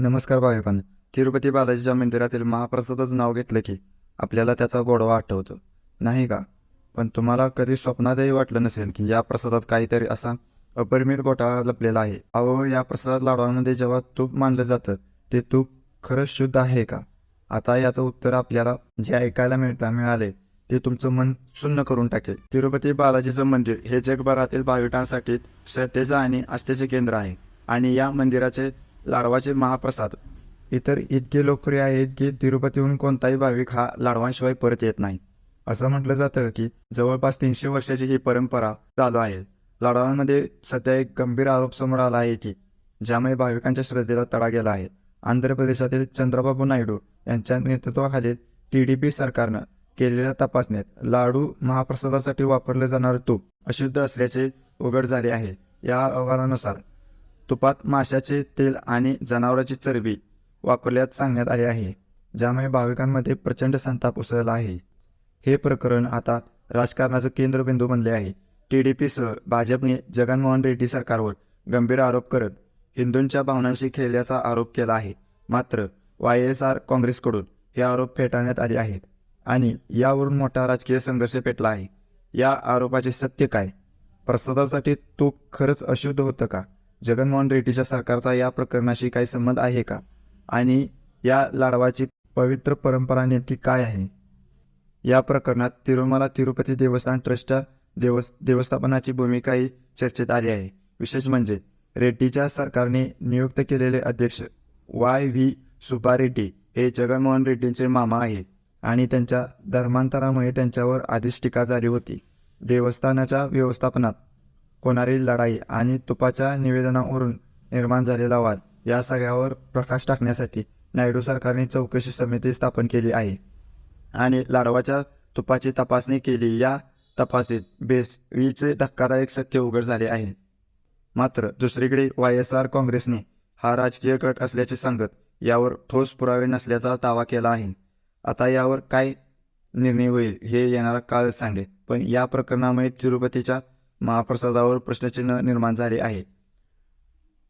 नमस्कार भाविकांनो तिरुपती बालाजीच्या मंदिरातील महाप्रसादाचं नाव घेतलं की आपल्याला त्याचा गोडवा आठवतो. नाही का? पण तुम्हाला कधी स्वप्नातही वाटलं नसेल की या प्रसादात काहीतरी असा अपरिमित गोटाळा लपलेला आहे. अहो या प्रसादात लाडवांमध्ये जेव्हा तूप मानलं जातं ते तूप खरंच शुद्ध आहे का? आता याचं उत्तर आपल्याला जे ऐकायला मिळता मिळाले ते तुमचं मन सुन्न करून टाकेल. तिरुपती बालाजीचं मंदिर हे जगभरातील भाविकांसाठी श्रद्धेचं आणि आस्थेचे केंद्र आहे. आणि या मंदिराचे लाडवाचे महाप्रसाद. इतर इतके लोकप्रिय आहेत की तिरुपतीहून कोणताही भाविक हा लाडवांशिवाय परत येत नाही. असं म्हटलं जातं की जवळपास तीनशे वर्षाची ही परंपरा चालू आहे. लाडवांमध्ये सध्या एक गंभीर आरोप समोर आला आहे की ज्यामुळे भाविकांच्या श्रद्धेला तडा गेला आहे. आंध्र प्रदेशातील चंद्रबाबू नायडू यांच्या नेतृत्वाखालील टी डी पी सरकारनं केलेल्या तपासणीत लाडू महाप्रसादासाठी वापरले जाणारे तूप अशुद्ध असल्याचे उघड झाले आहे. या अहवालानुसार तुपात माशाचे तेल आणि जनावराची चरबी वापरल्यात सांगण्यात आले आहे ज्यामुळे भाविकांमध्ये प्रचंड संताप उसळला आहे. हे प्रकरण आता राजकारणाचं केंद्रबिंदू बनले आहे. टी डी पीसह भाजपने जगनमोहन रेड्डी सरकारवर गंभीर आरोप करत हिंदूंच्या भावनांशी खेळल्याचा आरोप केला आहे. मात्र वाय एस आर काँग्रेसकडून हे आरोप फेटाळण्यात आले आहेत आणि यावरून मोठा राजकीय संघर्ष पेटला आहे. या आरोपाचे सत्य काय? प्रसादासाठी तूप खरंच अशुद्ध होतं का? जगनमोहन रेड्डीच्या सरकारचा या प्रकरणाशी काही संबंध आहे का? आणि या लाडवाची पवित्र परंपरा नेमकी काय आहे? या प्रकरणात तिरुमला तिरुपती देवस्थान ट्रस्टच्या देवस देवस्थापनाची भूमिकाही चर्चेत आली आहे. विशेष म्हणजे रेड्डीच्या सरकारने नियुक्त केलेले अध्यक्ष वाय व्ही सुब्बारेड्डी हे जगनमोहन रेड्डींचे मामा आहेत आणि त्यांच्या धर्मांतरामुळे त्यांच्यावर आधीच टीका झाली होती. देवस्थानाच्या व्यवस्थापनात होणारी लढाई आणि तुपाच्या निवेदनावरून निर्माण झालेला वाद या सगळ्यावर प्रकाश टाकण्यासाठी नायडू सरकारने चौकशी समिती स्थापन केली आहे. आणि लाडवाच्या तुपाची तपासणी केली. या तपासणीत बेसवीचे धक्कादायक सत्य उघड झाले आहे. मात्र दुसरीकडे वाय एस आर काँग्रेसने हा राजकीय गट असल्याचे सांगत यावर ठोस पुरावे नसल्याचा दावा केला आहे. आता यावर काय निर्णय होईल हे येणारा काळच सांगेल. पण या प्रकरणामुळे तिरुपतीच्या महाप्रसादावर प्रश्नचिन्ह निर्माण झाले आहे.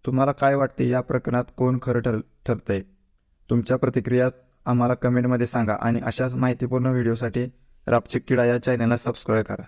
तुम्हाला काय वाटते या प्रकरणात कोण खरं ठर ठरतंय? तुमच्या प्रतिक्रियात आम्हाला कमेंटमध्ये सांगा आणि अशाच माहितीपूर्ण व्हिडिओसाठी रापचिक किडा या चॅनलला सबस्क्राईब करा.